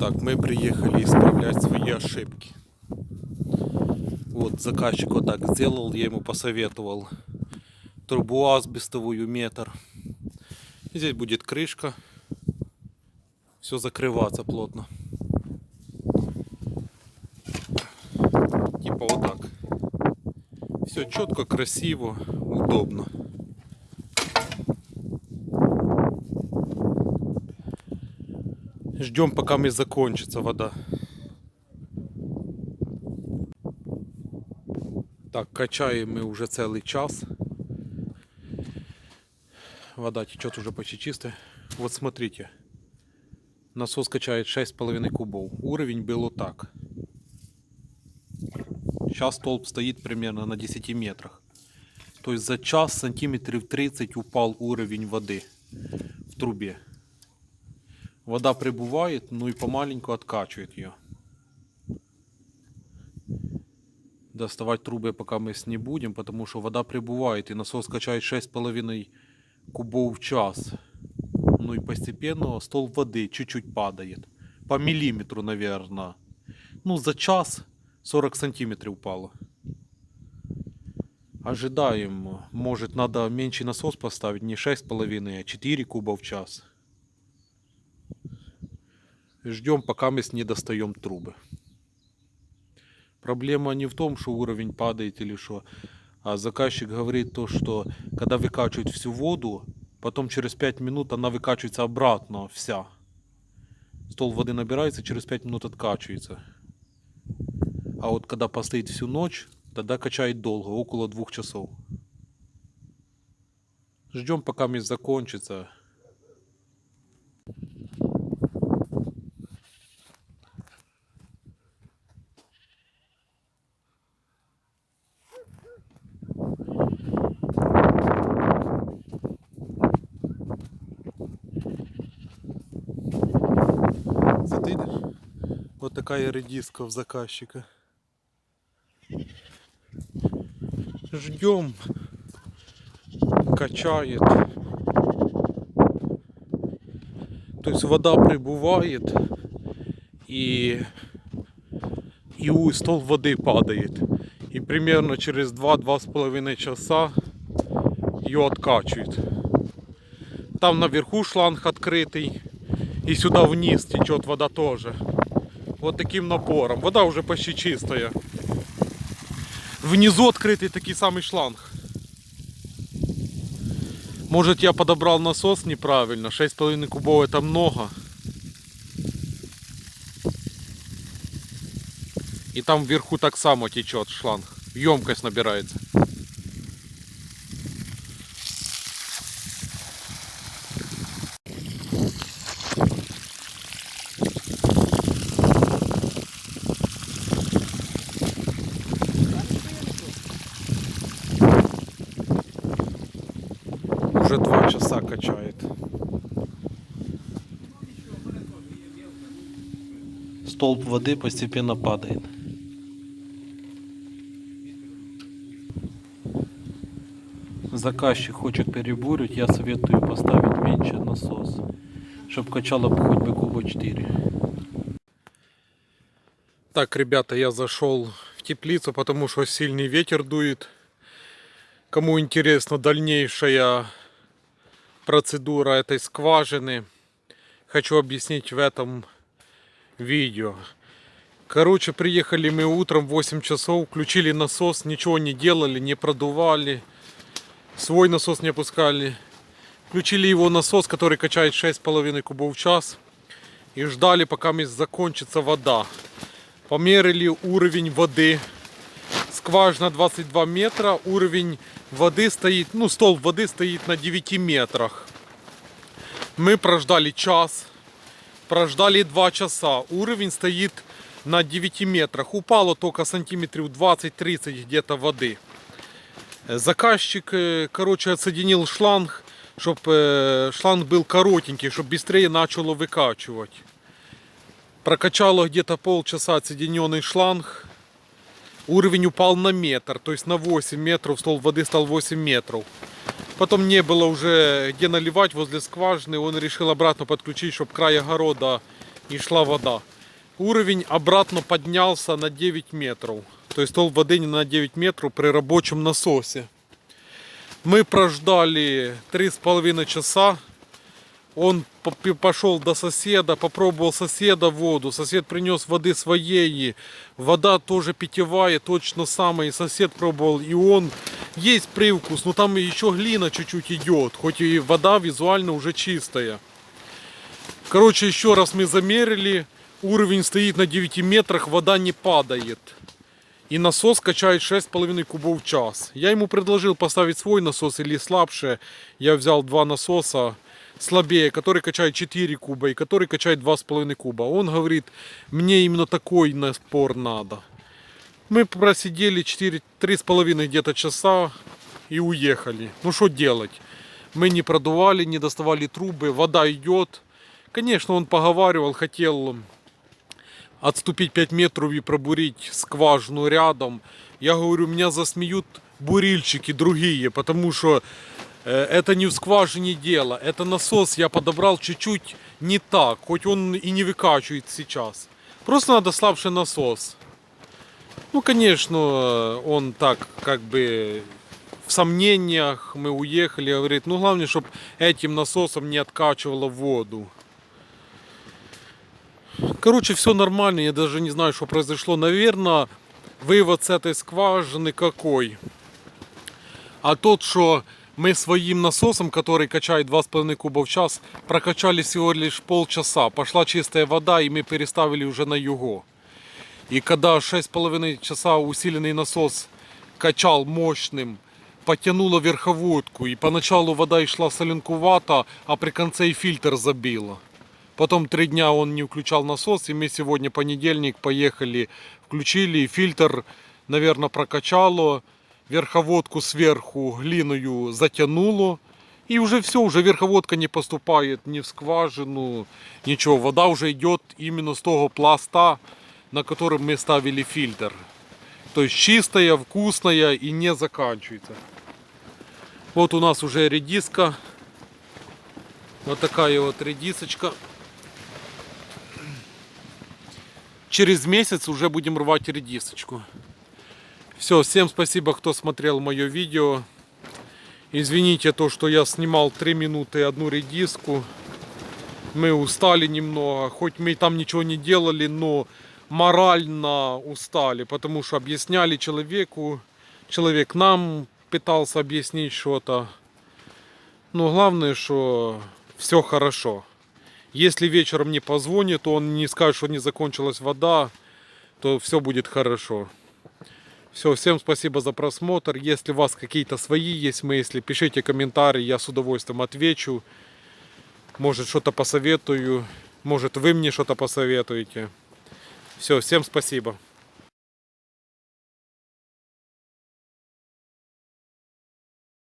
Так, мы приехали исправлять свои ошибки. Вот заказчик вот так сделал, я ему посоветовал трубу асбестовую метр. И здесь будет крышка. Все закрываться плотно. Типа вот так. Все четко, красиво, удобно. Ждем, пока мне закончится вода. Так, качаем мы уже целый час. Вода течет уже почти чистая. Вот смотрите. Насос качает 6,5 кубов. Уровень был вот так. Сейчас столб стоит примерно на 10 метрах. То есть за час сантиметров 30 упал уровень воды в трубе. Вода прибывает, ну и помаленьку откачивает ее. Доставать трубы пока мы с не будем, потому что вода прибывает и насос качает 6,5 кубов в час. Ну и постепенно стол воды чуть-чуть падает. По миллиметру, наверное. Ну, за час 40 сантиметров упало. Ожидаем. Может, надо меньший насос поставить, не 6,5, а 4 куба в час. Ждем, пока мы не достаем трубы. Проблема не в том, что уровень падает или что, а заказчик говорит то, что когда выкачивают всю воду, потом через 5 минут она выкачивается обратно вся. Стол воды набирается, через 5 минут откачивается. А вот когда постоит всю ночь, тогда качает долго, около двух часов. Ждем, пока месть закончится. Вот такая редиска в заказчика. Ждем. Качает. То есть вода прибывает и, и у стол воды падает. И примерно через 2-2,5 часа ее откачивает. Там наверху шланг открытый. И сюда вниз течет вода тоже. Вот таким напором. Вода уже почти чистая. Внизу открытый такий самый шланг. Может я подобрал насос неправильно. 6,5 кубов это много. И там вверху так само течет шланг. Емкость набирается. Уже два часа качает. Столб воды постепенно падает. Заказчик хочет перебурить, я советую поставить меньше насос, чтобы качало хоть бы куба 4. Так, ребята, я зашел в теплицу, потому что сильный ветер дует. Кому интересна дальнейшая процедура этой скважины, хочу объяснить в этом видео. Короче, приехали мы утром в 8 часов, включили насос, ничего не делали, не продували, свой насос не опускали. Включили его насос, который качает 6,5 кубов в час. И ждали, пока закончится вода. Померили уровень воды. Скважина 22 метра, уровень воды стоит, ну стол воды стоит на 9 метрах. Мы прождали час, прождали 2 часа. Уровень стоит на 9 метрах. Упало только сантиметров 20-30 где-то воды. Заказчик, э, короче, отсоединил шланг, чтобы шланг был коротенький, чтобы быстрее начало выкачивать. Прокачало где-то полчаса отсоединенный шланг. Уровень упал на метр, то есть на 8 метров, стол воды стал 8 метров. Потом не было уже где наливать возле скважины, он решил обратно подключить, чтобы край огорода и шла вода. Уровень обратно поднялся на 9 метров. То есть стол воды не на 9 метров при рабочем насосе. Мы прождали 3,5 часа. Он пошел до соседа, попробовал соседа воду. Сосед принес воды своей. Вода тоже питьевая, точно самая. И сосед пробовал, и он есть привкус, но там еще глина чуть-чуть идет. Хоть и вода визуально уже чистая. Короче, еще раз мы замерили. Уровень стоит на 9 метрах, вода не падает. И насос качает 6,5 кубов в час. Я ему предложил поставить свой насос или слабше. Я взял два насоса слабее, который качает 4 куба и который качает 2,5 куба. Он говорит, мне именно такой напор надо. Мы просидели 4, 3,5 где-то часа и уехали. Ну что делать? Мы не продували, не доставали трубы, вода идет. Конечно, он поговаривал, хотел отступить 5 метров и пробурить скважину рядом. Я говорю, меня засмеют бурильщики другие, потому что это не в скважине дело. Это насос я подобрал чуть-чуть не так, хоть он и не выкачивает сейчас. Просто надо слабше насос. Ну, конечно, он так как бы в сомнениях мы уехали, говорит, ну главное, чтобы этим насосом не откачивало воду. Короче, все нормально, я даже не знаю, что произошло. Наверное, вывод с этой скважины какой. А тот, что мы своим насосом, который качает 2,5 куба в час, прокачали всего лишь полчаса. Пошла чистая вода, и мы переставили уже на юго. И когда 6,5 часа усиленный насос качал мощным, потянуло верховодку. И поначалу вода и шла соленкувата, а при конце и фильтр забила. Потом три дня он не включал насос, и мы сегодня понедельник поехали, включили, и фильтр, наверное, прокачало, верховодку сверху глиною затянуло. И уже все, уже верховодка не поступает ни в скважину, ничего. Вода уже идет именно с того пласта, на котором мы ставили фильтр. То есть чистая, вкусная и не заканчивается. Вот у нас уже редиска. Вот такая вот редисочка. Через месяц уже будем рвать редисочку. Все, всем спасибо, кто смотрел мое видео. Извините то, что я снимал 3 минуты одну редиску. Мы устали немного, хоть мы там ничего не делали, но морально устали, потому что объясняли человеку, человек нам пытался объяснить что-то. Но главное, что все хорошо. Если вечером не позвонит, он не скажет, что не закончилась вода, то все будет хорошо. Все, всем спасибо за просмотр. Если у вас какие-то свои есть мысли, пишите комментарии, я с удовольствием отвечу. Может что-то посоветую, может вы мне что-то посоветуете. Все, всем спасибо.